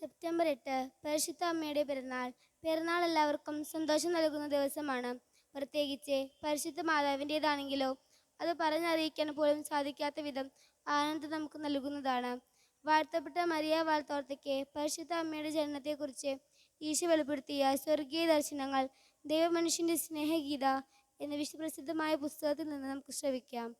September എട്ട് പരിശുദ്ധ അമ്മയുടെ പിറന്നാൾ. പിറന്നാൾ എല്ലാവർക്കും സന്തോഷം നൽകുന്ന ദിവസമാണ്. പ്രത്യേകിച്ച് പരിശുദ്ധ മാതാവിന്റെതാണെങ്കിലോ അത് പറഞ്ഞറിയിക്കാൻ പോലും സാധിക്കാത്ത വിധം ആനന്ദം നമുക്ക് നൽകുന്നതാണ്. വാഴ്ത്തപ്പെട്ട മരിയ വാൾത്തോർത്തയ്ക്ക് പരിശുദ്ധ അമ്മയുടെ ജനനത്തെക്കുറിച്ച് ഈശോ വെളിപ്പെടുത്തിയ സ്വർഗീയ ദർശനങ്ങൾ ദൈവമനുഷ്യന്റെ സ്നേഹഗീത എന്ന വിശ്വപ്രസിദ്ധമായ പുസ്തകത്തിൽ നിന്ന് നമുക്ക് ശ്രവിക്കാം.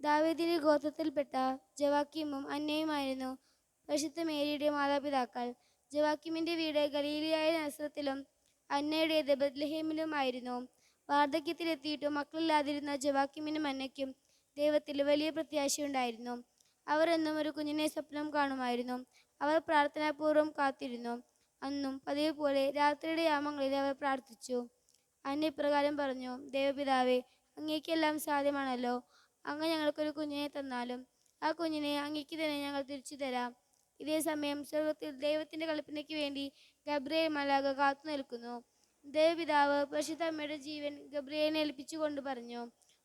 ദാവീദിന്റെ ഗോത്രത്തിൽപ്പെട്ട ജവാക്കീമും അന്നയുമായിരുന്നു പരിശുദ്ധ മേരിയുടെ മാതാപിതാക്കൾ ജവാക്കിമിന്റെ വീട് ഗലീലിയായ നസ്രത്തിലും അന്നയുടേത് ബദ്ലഹേമിലുമായിരുന്നു വാർദ്ധക്യത്തിലെത്തിയിട്ടും മക്കളില്ലാതിരുന്ന ജവാക്കിമിനും അന്നയ്ക്കും ദൈവത്തിൽ വലിയ പ്രത്യാശയുണ്ടായിരുന്നു. അവർ എന്നും ഒരു കുഞ്ഞിനെ സ്വപ്നം കാണുമായിരുന്നു. അവർ പ്രാർത്ഥനാപൂർവം കാത്തിരുന്നു. അന്നും പതിവ് പോലെ രാത്രിയുടെ യാമങ്ങളിൽ അവർ പ്രാർത്ഥിച്ചു. അന്ന ഇപ്രകാരം പറഞ്ഞു ദൈവപിതാവേ അങ്ങേക്കെല്ലാം സാധ്യമാണല്ലോ. അങ്ങ് ഞങ്ങൾക്കൊരു കുഞ്ഞിനെ തന്നാലും ആ കുഞ്ഞിനെ അങ്ങേക്ക് തന്നെ ഞങ്ങൾ തിരിച്ചു തരാം ഇതേ സമയം സ്വർഗത്തിൽ ദൈവത്തിന്റെ കളിപ്പിനയ്ക്ക് വേണ്ടി ഗബ്രിയേൽ മലാഗ കാത്തു നിൽക്കുന്നു. ദേവപിതാവ് പരിശുദ്ധ അമ്മയുടെ ജീവൻ ഗബ്രിയേലിനെ ഏൽപ്പിച്ചുകൊണ്ട് പറഞ്ഞു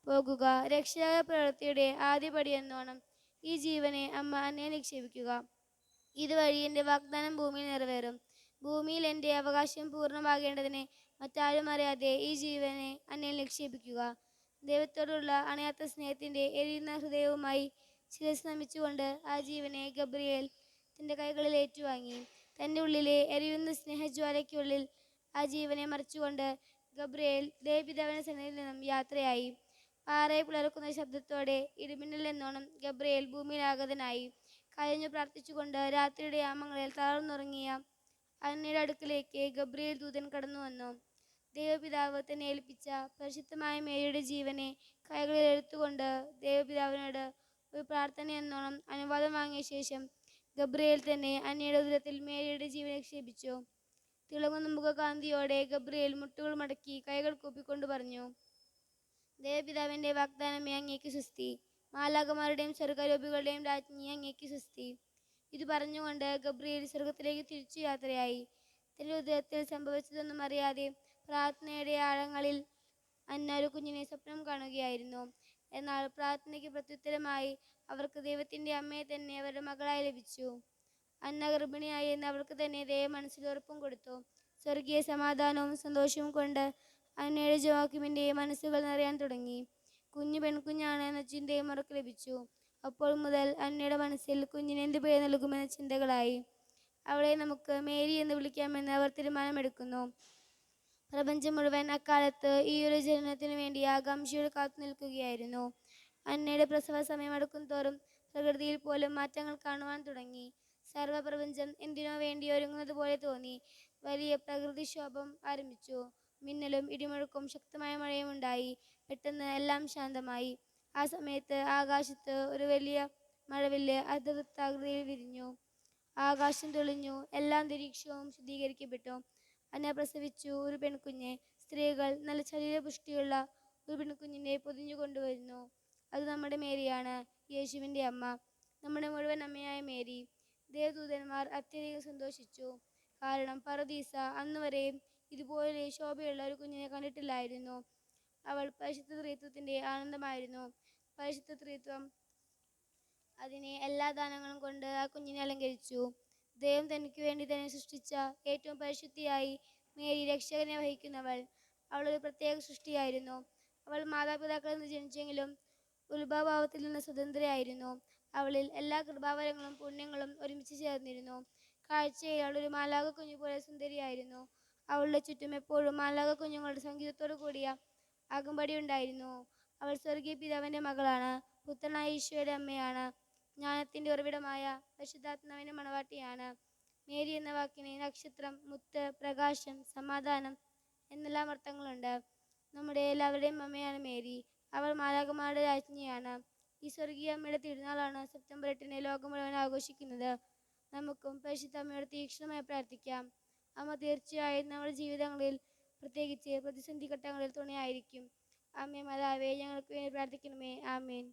പോകുക രക്ഷാക പ്രവൃത്തിയുടെ ആദ്യപടി എന്നോണം ഈ ജീവനെ അമ്മ എന്നെ നിക്ഷേപിക്കുക. ഇതുവഴി എന്റെ വാഗ്ദാനം ഭൂമിയിൽ നിറവേറും. ഭൂമിയിൽ എന്റെ അവകാശം പൂർണമാകേണ്ടതിനെ മറ്റാരും അറിയാതെ ഈ ജീവനെ അന്നയിൽ നിക്ഷേപിക്കുക. ദൈവത്തോടുള്ള അണയാത്ത സ്നേഹത്തിന്റെ എരിയുന്ന ഹൃദയവുമായി ശിരസ് നമിച്ചുകൊണ്ട് ആ ജീവനെ ഗബ്രിയേൽ തന്റെ കൈകളിൽ ഏറ്റുവാങ്ങി. തന്റെ ഉള്ളിലെ എരിയുന്ന സ്നേഹജ്വാലയ്ക്കുള്ളിൽ ആ ജീവനെ മറിച്ചുകൊണ്ട് ഗബ്രിയേൽ ദേവിതവന സന്നിധിയിൽ നിന്നും യാത്രയായി. പാറയെ പിളർക്കുന്ന ശബ്ദത്തോടെ ഇടിമിന്നൽ എന്നോണം ഗബ്രിയേൽ ഭൂമിയിലാഗതനായി. കരഞ്ഞു പ്രാർത്ഥിച്ചുകൊണ്ട് രാത്രിയുടെ യാമങ്ങളിൽ തളർന്നുറങ്ങിയ അന്നയുടെ അടുക്കിലേക്ക് ഗബ്രിയേൽ ദൂതൻ കടന്നു വന്നു. ദൈവപിതാവ് തന്നെ ഏൽപ്പിച്ച പരിശുദ്ധമായ മേരിയുടെ ജീവനെ കൈകളിൽ എടുത്തുകൊണ്ട് ദൈവപിതാവിനോട് ഒരു പ്രാർത്ഥന എന്നോണം അനുവാദം വാങ്ങിയ ശേഷം ഗബ്രിയേൽ തന്നെ അന്നയുടെ ഉദരത്തിൽ മേരിയുടെ ജീവൻ നിക്ഷേപിച്ചു തിളങ്ങുന്ന മുഖകാന്തിയോടെ ഗബ്രിയേൽ മുട്ടുകൾ മടക്കി കൈകൾ കൂപ്പിക്കൊണ്ട് പറഞ്ഞു ദേവപിതാവിന്റെ വാഗ്ദാനമേ അങ്ങേക്ക് സുസ്തി മാലാകമാരുടെയും സ്വർഗരൂപികളുടെയും രാജ്ഞി അങ്ങേക്ക് സുസ്തി ഇത് പറഞ്ഞുകൊണ്ട് ഗബ്രിയേൽ സ്വർഗത്തിലേക്ക് തിരിച്ചു യാത്രയായി. തന്റെ ഉദരത്തിൽ സംഭവിച്ചതൊന്നും അറിയാതെ പ്രാർത്ഥനയുടെ ആഴങ്ങളിൽ അന്ന ഒരു കുഞ്ഞിനെ സ്വപ്നം കാണുകയായിരുന്നു. എന്നാൽ പ്രാർത്ഥനയ്ക്ക് പ്രത്യുത്തരമായി അവർക്ക് ദൈവത്തിന്റെ അമ്മയെ തന്നെ അവരുടെ മകളായി ലഭിച്ചു. അന്ന ഗർഭിണിയായി എന്ന് അവർക്ക് തന്നെ ദൈവം മനസ്സിൽ ഉറപ്പും കൊടുത്തു. സ്വർഗീയ സമാധാനവും സന്തോഷവും കൊണ്ട് അന്നയുടെ ജോാക്കിമിന്റെ മനസ്സുകൾ നിറയാൻ തുടങ്ങി. കുഞ്ഞു പെൺകുഞ്ഞാണ് എന്ന ചിന്തയും അവർക്ക് ലഭിച്ചു. അപ്പോൾ മുതൽ അന്നയുടെ മനസ്സിൽ കുഞ്ഞിന് എന്ത് പേര് നൽകുമെന്ന ചിന്തകളായി. അവളെ നമുക്ക് മേരി എന്ന് വിളിക്കാമെന്ന് അവർ തീരുമാനമെടുക്കുന്നു. പ്രപഞ്ചം മുഴുവൻ അക്കാലത്ത് ഈ ഒരു ജനനത്തിന് വേണ്ടി ആകാംക്ഷയോടെ കാത്തു നിൽക്കുകയായിരുന്നു അന്നയുടെ പ്രസവ സമയം അടുക്കും തോറും പ്രകൃതിയിൽ പോലും മാറ്റങ്ങൾ കാണുവാൻ തുടങ്ങി. സർവപ്രപഞ്ചം എന്തിനോ വേണ്ടി ഒരുങ്ങുന്നത് പോലെ തോന്നി. വലിയ പ്രകൃതിക്ഷോഭം ആരംഭിച്ചു. മിന്നലും ഇടിമുഴക്കും ശക്തമായ മഴയും ഉണ്ടായി. പെട്ടെന്ന് എല്ലാം ശാന്തമായി. ആ സമയത്ത് ആകാശത്ത് ഒരു വലിയ മഴവില്ല് അർദ്ധവൃത്താകൃതിയിൽ വിരിഞ്ഞു. ആകാശം തെളിഞ്ഞു. എല്ലാ അന്തരീക്ഷവും ശുദ്ധീകരിക്കപ്പെട്ടു. അന്ന പ്രസവിച്ചു ഒരു പെൺകുഞ്ഞെ. സ്ത്രീകൾ നല്ല ശരീരപുഷ്ടിയുള്ള ഒരു പെൺകുഞ്ഞിനെ പൊതിഞ്ഞു കൊണ്ടുവരുന്നു. അത് നമ്മുടെ മേരിയാണ് യേശുവിന്റെ അമ്മ. നമ്മുടെ മുഴുവൻ അമ്മയായ മേരി ദേവദൂതന്മാർ അത്യധികം സന്തോഷിച്ചു. കാരണം പറദീസ അന്ന് വരെയും ഇതുപോലെ ശോഭയുള്ള ഒരു കുഞ്ഞിനെ കണ്ടിട്ടില്ലായിരുന്നു. അവൾ പരിശുദ്ധ ത്രീത്വത്തിന്റെ ആനന്ദമായിരുന്നു. പരിശുദ്ധ ത്രിത്വം അതിനെ എല്ലാ ദാനങ്ങളും കൊണ്ട് ആ കുഞ്ഞിനെ അലങ്കരിച്ചു. ദൈവം തനിക്ക് വേണ്ടി തന്നെ സൃഷ്ടിച്ച ഏറ്റവും പരിശുദ്ധിയായി മേരി രക്ഷകനെ വഹിക്കുന്നവൾ. അവൾ ഒരു പ്രത്യേക സൃഷ്ടിയായിരുന്നു. അവൾ മാതാപിതാക്കളിൽ നിന്ന് ജനിച്ചെങ്കിലും ഉത്ഭവഭാവത്തിൽ നിന്ന് സ്വതന്ത്രയായിരുന്നു. അവളിൽ എല്ലാ കൃപാവരങ്ങളും പുണ്യങ്ങളും ഒരുമിച്ച് ചേർന്നിരുന്നു. കാഴ്ചയിൽ അവൾ ഒരു മാലാക കുഞ്ഞു പോലെ സുന്ദരിയായിരുന്നു. അവളുടെ ചുറ്റും എപ്പോഴും മാലാക കുഞ്ഞുങ്ങളുടെ സംഗീതത്തോടു കൂടിയ അകമ്പടി ഉണ്ടായിരുന്നു. അവൾ സ്വർഗീയ പിതാവിന്റെ മകളാണ്. പുത്രനായ ഈശോയുടെ അമ്മയാണ്. ജ്ഞാനത്തിന്റെ ഉറവിടമായ പരിശുദ്ധാത്മാവിന്റെ മണവാട്ടിയാണ്. മേരി എന്ന വാക്കിന് നക്ഷത്രം മുത്ത് പ്രകാശം സമാധാനം എന്നെല്ലാം അർത്ഥങ്ങളുണ്ട്. നമ്മുടെ എല്ലാവരുടെയും അമ്മയാണ് മേരി. അവൾ മാലാഖമാരുടെ രാജ്ഞിയാണ്. ഈ സ്വർഗീയ അമ്മയുടെ തിരുനാളാണ് സെപ്റ്റംബർ എട്ടിന് ലോകം മുഴുവൻ ആഘോഷിക്കുന്നത്. നമുക്കും പരിശുദ്ധ അമ്മയോട് തീക്ഷ്ണമായി പ്രാർത്ഥിക്കാം. അമ്മ തീർച്ചയായും നമ്മുടെ ജീവിതങ്ങളിൽ പ്രത്യേകിച്ച് പ്രതിസന്ധി ഘട്ടങ്ങളിൽ തുണയായിരിക്കും. അമ്മേ മാതാവേ ഞങ്ങൾക്ക് വേണ്ടി പ്രാർത്ഥിക്കണമേ. ആമേൻ.